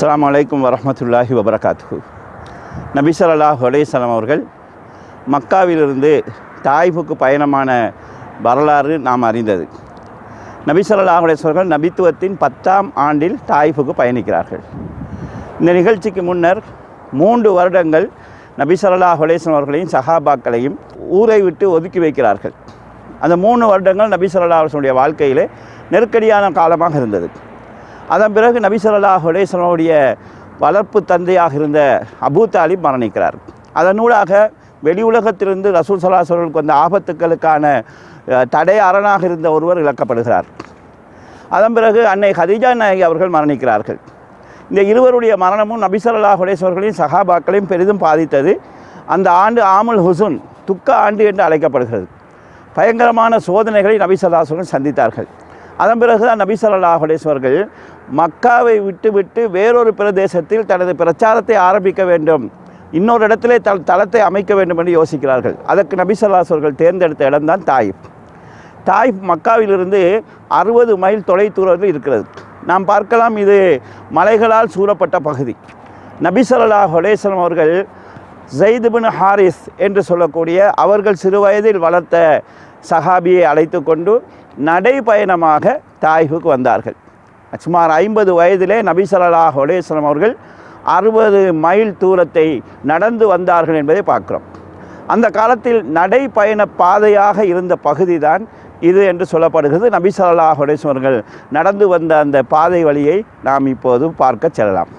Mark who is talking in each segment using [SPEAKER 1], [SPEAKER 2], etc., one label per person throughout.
[SPEAKER 1] அஸ்லாம் அலைக்கும் வரமத்துல்லாஹி வபரகாத்து நபி ஸல்லல்லாஹு அவர்கள் மக்காவிலிருந்து தாய்ஃபுக்கு பயணமான வரலாறு நாம் அறிந்தது. நபி ஸல்லல்லாஹு நபித்துவத்தின் பத்தாம் ஆண்டில் தாய்ஃபுக்கு பயணிக்கிறார்கள். இந்த நிகழ்ச்சிக்கு முன்னர் மூன்று வருடங்கள் நபி ஸல்லல்லாஹு அவர்களையும் சஹாபாக்களையும் ஊரை விட்டு ஒதுக்கி வைக்கிறார்கள். அந்த மூணு வருடங்கள் நபி ஸல்லல்லாஹு வாழ்க்கையிலே நெருக்கடியான காலமாக இருந்தது. அதன் பிறகு நபி ஸல்லல்லாஹு வளர்ப்பு தந்தையாக இருந்த அபூ தாலிப் மரணிக்கிறார். அதனூடாக வெளி உலகத்திலிருந்து ரசூல் சல்லா வந்த ஆபத்துக்களுக்கான தடை அரணாக இருந்த ஒருவர் இழக்கப்படுகிறார். அதன் பிறகு அன்னை ஹதீஜா நாயகி அவர்கள் மரணிக்கிறார்கள். இந்த இருவருடைய மரணமும் நபிசல்லா ஸல்லல்லாஹு அலைஹி சஹாபாக்களையும் பெரிதும் பாதித்தது. அந்த ஆண்டு ஆமுல் ஹுசுன் துக்க ஆண்டு என்று அழைக்கப்படுகிறது. பயங்கரமான சோதனைகளை நபி சந்தித்தார்கள். அதன் பிறகு தான் நபி ஸல்லல்லாஹு மக்காவை விட்டுவிட்டு வேறொரு பிரதேசத்தில் தனது பிரச்சாரத்தை ஆரம்பிக்க வேண்டும். இன்னொரு இடத்திலே த தளத்தை அமைக்க வேண்டும் என்று யோசிக்கிறார்கள். அதற்கு நபி தேர்ந்தெடுத்த இடம்தான் தாயிப். தாயிப் மக்காவிலிருந்து அறுபது மைல் தொலை தூரத்தில் இருக்கிறது. நாம் பார்க்கலாம் இது மலைகளால் சூழப்பட்ட பகுதி. நபி ஸல்லல்லாஹு அவர்கள் ஜெய்துபின் ஹாரிஸ் என்று சொல்லக்கூடிய அவர்கள் சிறுவயதில் வளர்த்த சஹாபியை அழைத்து கொண்டு நடைபயணமாக தாயிஃபுக்கு வந்தார்கள். சுமார் ஐம்பது வயதிலே நபி ஸல்லல்லாஹு அவர்கள் அறுபது மைல் தூரத்தை நடந்து வந்தார்கள் என்பதை பார்க்குறோம். அந்த காலத்தில் நடைபயண பாதையாக இருந்த பகுதி தான் இது என்று சொல்லப்படுகிறது. நபி ஸல்லல்லாஹு நடந்து வந்த அந்த பாதை வழியை நாம் இப்போது பார்க்க செல்லலாம்.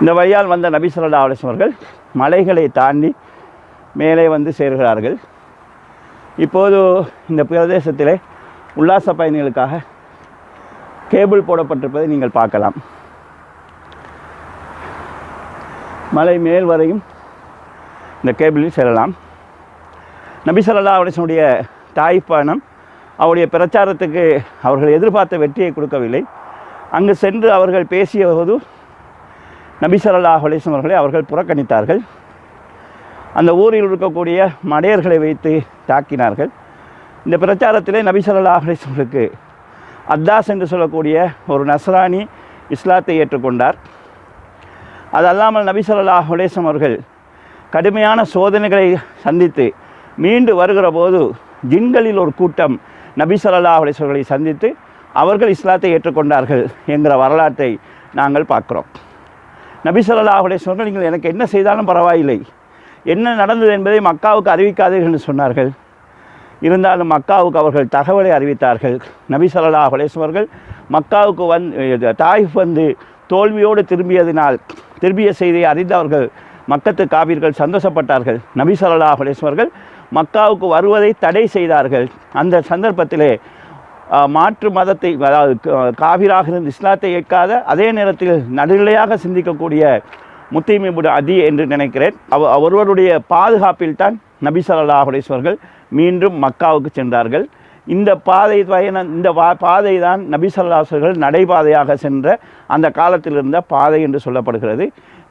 [SPEAKER 1] இந்த வழியால் வந்த நபி ஸல்லல்லாஹு அவர்கள் மலைகளை தாண்டி மேலே வந்து சேர்கிறார்கள். இப்போது இந்த பிரதேசத்திலே உல்லாச பயணிகளுக்காக கேபிள் போடப்பட்டிருப்பதை நீங்கள் பார்க்கலாம். மலை மேல் வரையும் இந்த கேபிளில் செல்லலாம். நபி ஸல்லல்லாஹு தாய் பயணம் அவருடைய பிரச்சாரத்துக்கு அவர்கள் எதிர்பார்த்த வெற்றியை கொடுக்கவில்லை. அங்கு சென்று அவர்கள் பேசிய போது நபிசரல்லா ஸல்லல்லாஹு அவர்களை அவர்கள் புறக்கணித்தார்கள். அந்த ஊரில் இருக்கக்கூடிய மடையர்களை வைத்து தாக்கினார்கள். இந்த பிரச்சாரத்திலே நபி ஸல்லல்லாஹு அத்தாஸ் என்று சொல்லக்கூடிய ஒரு நஸ்ரானி இஸ்லாத்தை ஏற்றுக்கொண்டார். அது அல்லாமல் நபிசரல்லா ஸல்லல்லாஹு அவர்கள் கடுமையான சோதனைகளை சந்தித்து மீண்டு வருகிற போது ஜின்களில் ஒரு கூட்டம் நபிசரல்லா ஸல்லல்லாஹு சந்தித்து அவர்கள் இஸ்லாத்தை ஏற்றுக்கொண்டார்கள் என்கிற வரலாற்றை நாங்கள் பார்க்குறோம். நபி ஸல்லல்லாஹு நீங்கள் எனக்கு என்ன செய்தாலும் பரவாயில்லை. என்ன நடந்தது என்பதை மக்காவுக்கு அறிவிக்காதீர்கள் என்று சொன்னார்கள். இருந்தாலும் மக்காவுக்கு அவர்கள் தகவலை அறிவித்தார்கள். நபி ஸல்லல்லாஹு மக்காவுக்கு வந் தாயிஃப் வந்து தோல்வியோடு திரும்பியதினால் திரும்பிய செய்தியை அறிந்தவர்கள் மக்கத்து காவிர்கள் சந்தோஷப்பட்டார்கள். நபி ஸல்லல்லாஹு மக்காவுக்கு வருவதை தடை செய்தார்கள். அந்த சந்தர்ப்பத்திலே மாற்று மதத்தை அதாவது காவிராக இருந்து இஸ்லாத்தை ஏற்காத அதே நேரத்தில் நடுநிலையாக சிந்திக்கக்கூடிய முத்தீமிபுட அதி என்று நினைக்கிறேன். அவ ஒருவருடைய பாதுகாப்பில் தான் நபி ஸல்லல்லாஹு மீண்டும் மக்காவுக்கு சென்றார்கள். இந்த பாதை பயணம் இந்த வா பாதை தான் நபி நடைபாதையாக சென்ற அந்த காலத்தில் இருந்த பாதை என்று சொல்லப்படுகிறது.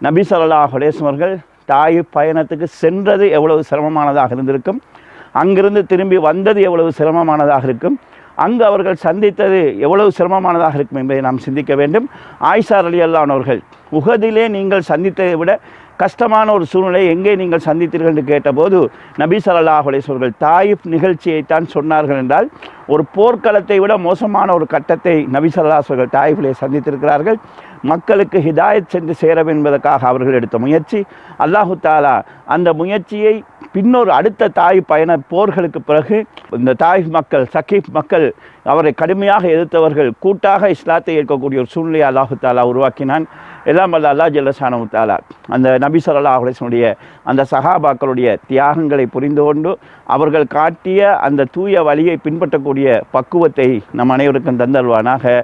[SPEAKER 1] நபி ஸல்லல்லாஹு அலைஹி தாய் பயணத்துக்கு சென்றது எவ்வளவு சிரமமானதாக இருந்திருக்கும் அங்கிருந்து திரும்பி வந்தது எவ்வளவு சிரமமானதாக இருக்கும் அங்கு அவர்கள் சந்தித்தது எவ்வளவு சிரமமானதாக இருக்கும் என்பதை நாம் சிந்திக்க வேண்டும். ஆயிஷார் அலி அவர்கள் உகதிலே நீங்கள் சந்தித்ததை விட கஷ்டமான ஒரு சூழ்நிலை எங்கே நீங்கள் சந்தித்தீர்கள்? என்று கேட்டபோது நபி சல்லாஹ் அலேஸ்வர்கள் தாயிப் நிகழ்ச்சியைத்தான் சொன்னார்கள் என்றால் ஒரு போர்க்களத்தை விட மோசமான ஒரு கட்டத்தை நபி ஸல்லல்லாஹு அலைஹி தாயிஃபிலே சந்தித்திருக்கிறார்கள். மக்களுக்கு ஹிதாயத் சென்று சேர என்பதற்காக அவர்கள் எடுத்த முயற்சி. அல்லாஹு தாலா அந்த முயற்சியை பின்னொரு அடுத்த தாய் பயண போர்களுக்கு பிறகு இந்த தாய் மக்கள் சக்கீப் மக்கள் அவரை கடுமையாக எதிர்த்தவர்கள் கூட்டாக இஸ்லாத்தை ஏற்கக்கூடிய ஒரு சூழ்நிலையை அல்லாஹு தாலா உருவாக்கினான். எல்லாம் வல்ல அல்லா ஜல்லசானு தாலா அந்த நபி ஸல்லல்லாஹு அலைஹி அந்த சஹாபாக்களுடைய தியாகங்களை புரிந்து கொண்டு அவர்கள் காட்டிய அந்த தூய வழியை பின்பற்றக்கூடிய பக்குவத்தை நம் அனைவருக்கும் தந்தல்வானாக